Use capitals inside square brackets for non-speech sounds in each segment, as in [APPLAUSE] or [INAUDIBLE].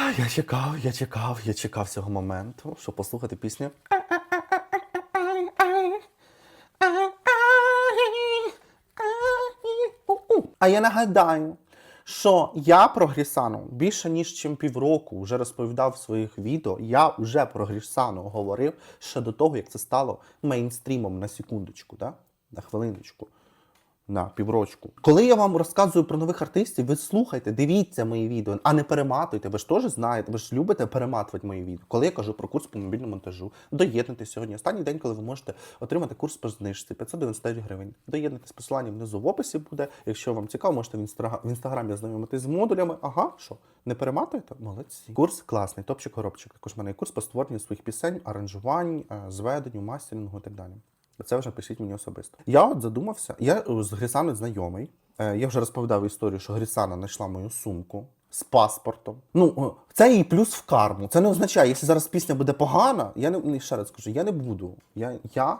Я чекав, я чекав, я чекав цього моменту, щоб послухати пісню. А я нагадаю, що я про Грісану більше ніж чим півроку вже розповідав в своїх відео. Я вже про Грісану говорив ще до того, як це стало мейнстрімом на секундочку, да? на хвилиночку. На піврочку. Коли я вам розказую про нових артистів, ви слухайте, дивіться мої відео, а не перематуйте. Ви ж теж знаєте, ви ж любите перематувати мої відео. Коли я кажу про курс по мобільному монтажу, доєднуйтесь сьогодні. Останній день, коли ви можете отримати курс по знижці 599 гривень. Доєднуйтесь, посилання внизу в описі буде. Якщо вам цікаво, можете в інстаграм в інстаграмі ознайомитись з модулями. Ага, що не перематуєте? Молодці. Курс класний, топчик коробчик. Також в мене є курс по створенню своїх пісень, аранжувань, е, зведенню, мастерингу і так далі. Це вже пишіть мені особисто. Я от задумався, я е, з Грісаною знайомий. Е, Я вже розповідав історію, що Грісана знайшла мою сумку з паспортом. Ну, е, це їй плюс в карму. Це не означає, якщо зараз пісня буде погана, я не ще раз скажу, я не буду. Я, я,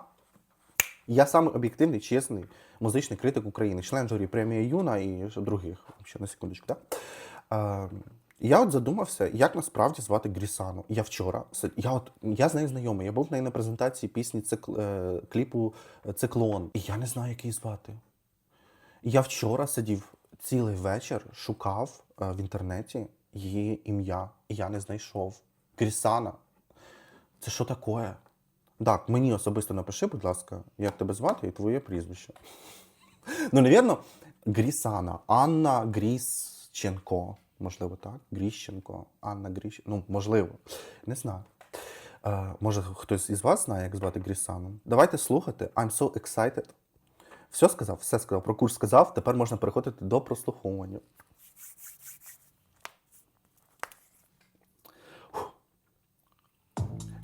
я самий об'єктивний, чесний музичний критик України, член журі премії Юна і других. Ще на секундочку, так? Е, я от задумався, як насправді звати Грісану. Я вчора я от я з нею знайомий. Я був в неї на презентації пісні цикл, е, кліпу Циклон. І я не знаю, як її звати. Я вчора сидів цілий вечір, шукав е, в інтернеті її ім'я, і я не знайшов. Грісана. Це що таке? Так, мені особисто напиши, будь ласка, як тебе звати і твоє прізвище. Ну, навірно, Грісана, Анна Гріщенко. Можливо, так? Гріщенко, Анна Гріщенко. Ну, можливо. Не знаю. Е, може, хтось із вас знає, як звати Грісану? Давайте слухати. I'm so excited. Все сказав, все сказав. Про курс сказав. Тепер можна переходити до прослуховування.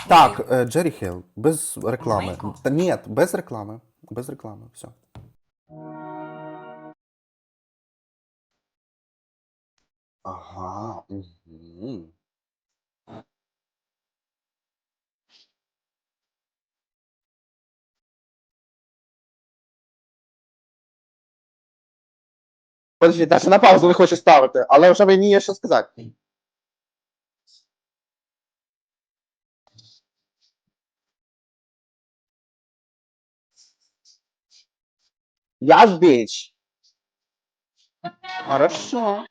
Так, е, Джері Хейл, без реклами. Та ні, без реклами. Без реклами. Все. Ага. Угу. Подожди, Даша на паузу не хоче ставити, але вже мені є що сказати. Я ж біч. Хорошо.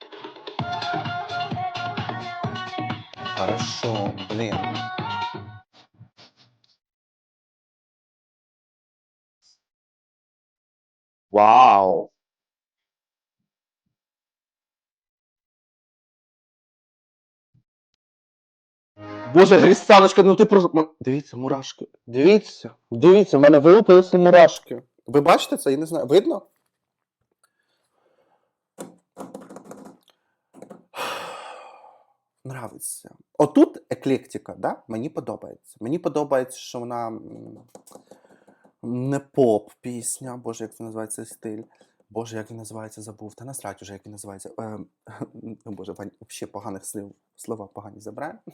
Хорошо, блін. Вау. Боже, Грістаночка, ну ти просто. Дивіться, мурашки. Дивіться, дивіться, в мене вилупилися мурашки. Ви бачите це? Я не знаю. Видно? Нравиться. Отут еклектика, да? мені подобається. Мені подобається, що вона не поп пісня, боже, як це називається стиль. Боже, як він називається, забув. Та насрать уже, як він називається. Е, боже, Вань, взагалі поганих слів, слова погані забирає. [LAUGHS]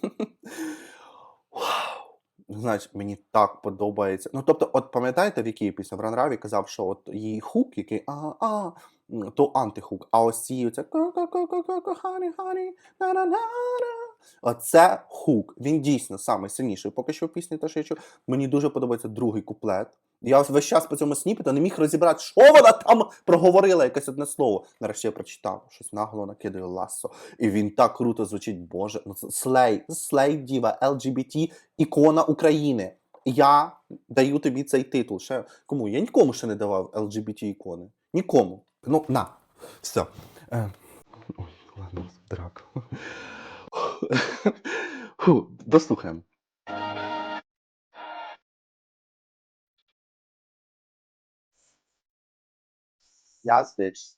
Значить, мені так подобається. Ну, тобто, от пам'ятаєте, в якій пісні? В Ранраві казав, що от її хук, який а, а, м, то антихук. А ось ці оце хані, хані, на-на-на-на. Оце хук. Він дійсно самий сильніший. Поки що в пісні, те, що я чув. Мені дуже подобається другий куплет. Я весь час по цьому сніпету не міг розібрати, що вона там проговорила якесь одне слово. Нарешті я прочитав, щось нагло накидаю ласо. І він так круто звучить, Боже. Ну, Слей, слей діва, LGBT, ікона України. Я даю тобі цей титул. Ще кому? Я нікому ще не давав LGBT ікони. Нікому. Ну, на. Все. Е, Ой, ладно, драк. Фу, дослухаємо. Я біч.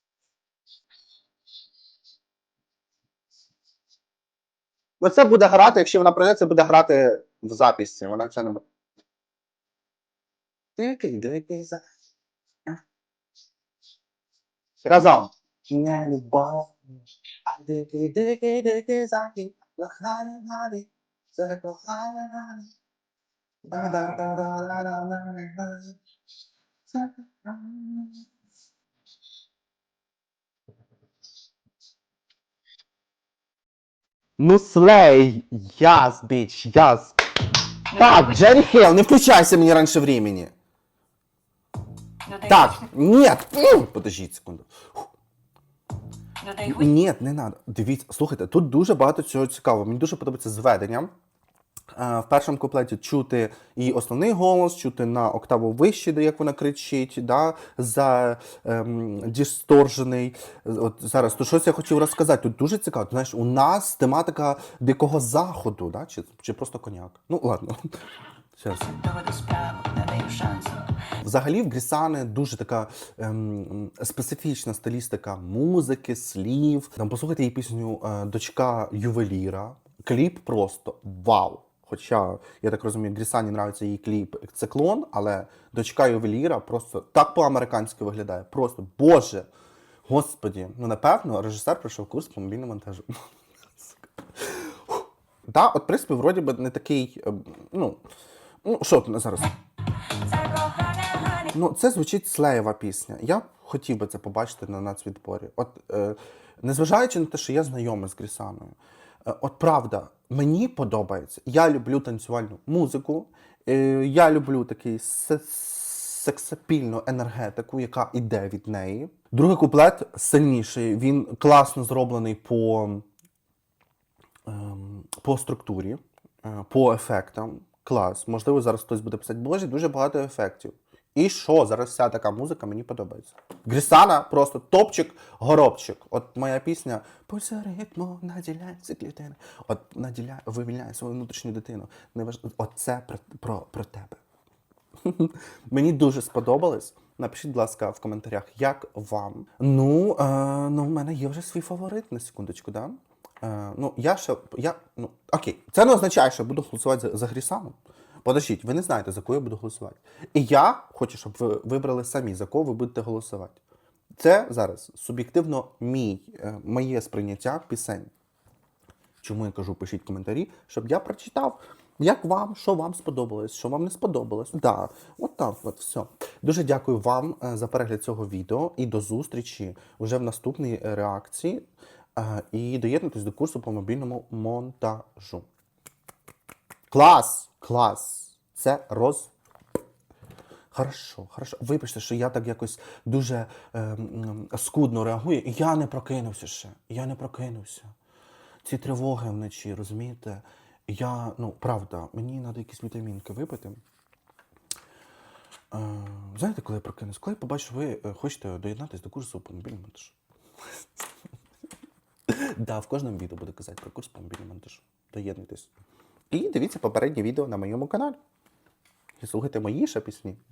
Ну, це буде грати, якщо вона пройде, це буде грати в записі. Вона це не буде. Да-да-да-да-да-да-да. Це коханий. Ну слей, яс, біч, яс. Так, Джері Хейл, Не включайся мені раніше времени. Додай Так, гусь- нет. М, Подождіть секунду. Додай. Ні, не треба. Дивіться, слухайте, тут дуже багато цього цікавого. Мені дуже подобається зведення. Е, В першому куплеті чути і основний голос, чути на октаву вище, де як вона кричить, да, за ем, дісторжений. От зараз то щось я хотів розказати. Тут дуже цікаво. Ти Знаєш, у нас тематика дикого заходу, да? чи, чи просто коняк. Ну, ладно. Зараз. Взагалі в Грісани дуже така ем, специфічна стилістика музики, слів. Там послухайте її пісню е, Дочка ювеліра. Кліп просто вау. Хоча, я так розумію, Грісані нравиться її кліп Циклон, але дочка ювеліра просто так по-американськи виглядає. Просто Боже! Господі, ну напевно, режисер пройшов курс по мобільному монтажу. [LAUGHS] Так, от в принципі, вроді би не такий. ем, Ну, ну що зараз? Ну, це звучить слеєва пісня. Я хотів би це побачити на нацвідборі. От, е, незважаючи на те, що я знайомий з Грісаною, е, от правда, мені подобається. Я люблю танцювальну музику, е, я люблю такий сексапільну енергетику, яка йде від неї. Другий куплет сильніший, він класно зроблений по ем, по структурі, е, по ефектам. Клас. Можливо, зараз хтось буде писати, боже, дуже багато ефектів. І що? Зараз вся така музика мені подобається. Грісана просто топчик, горобчик. От моя пісня ритму наділяється клітини. От наділяє, вивільняє свою внутрішню дитину. Не важ... От це про, про, про тебе. [LAUGHS] Мені дуже сподобалось. Напишіть, будь ласка, в коментарях, як вам. Ну, е, ну, в мене є вже свій фаворит на секундочку, да? Е, ну, я ще. Я, ну, окей, це не означає, що я буду голосувати за, за Грісану. Подождіть, ви не знаєте, за кого я буду голосувати. І я хочу, щоб ви вибрали самі, за кого ви будете голосувати. Це зараз суб'єктивно мій, е, моє сприйняття пісень. Чому я кажу, пишіть коментарі, щоб я прочитав, як вам, що вам сподобалось, що вам не сподобалось. Да, от так, от все. Дуже дякую вам е, за перегляд цього відео і до зустрічі вже в наступній реакції. І доєднуйтесь до курсу по мобільному монтажу. Клас! Клас! Це роз. Хорошо, хорошо. Вибачте, що я так якось дуже е, скудно реагую. Я не прокинувся ще. Я не прокинувся. Ці тривоги вночі, розумієте? Я, ну, правда, мені треба якісь вітамінки випити. Е, знаєте, коли я прокинусь? Коли я побачу, ви е, хочете доєднатися до курсу по мобільному монтажу. [CLEARS THROAT] Да, в кожному відео буду казати про курс монтажу. Доєднуйтесь. І дивіться попереднє відео на моєму каналі. І слухайте мої ще пісні.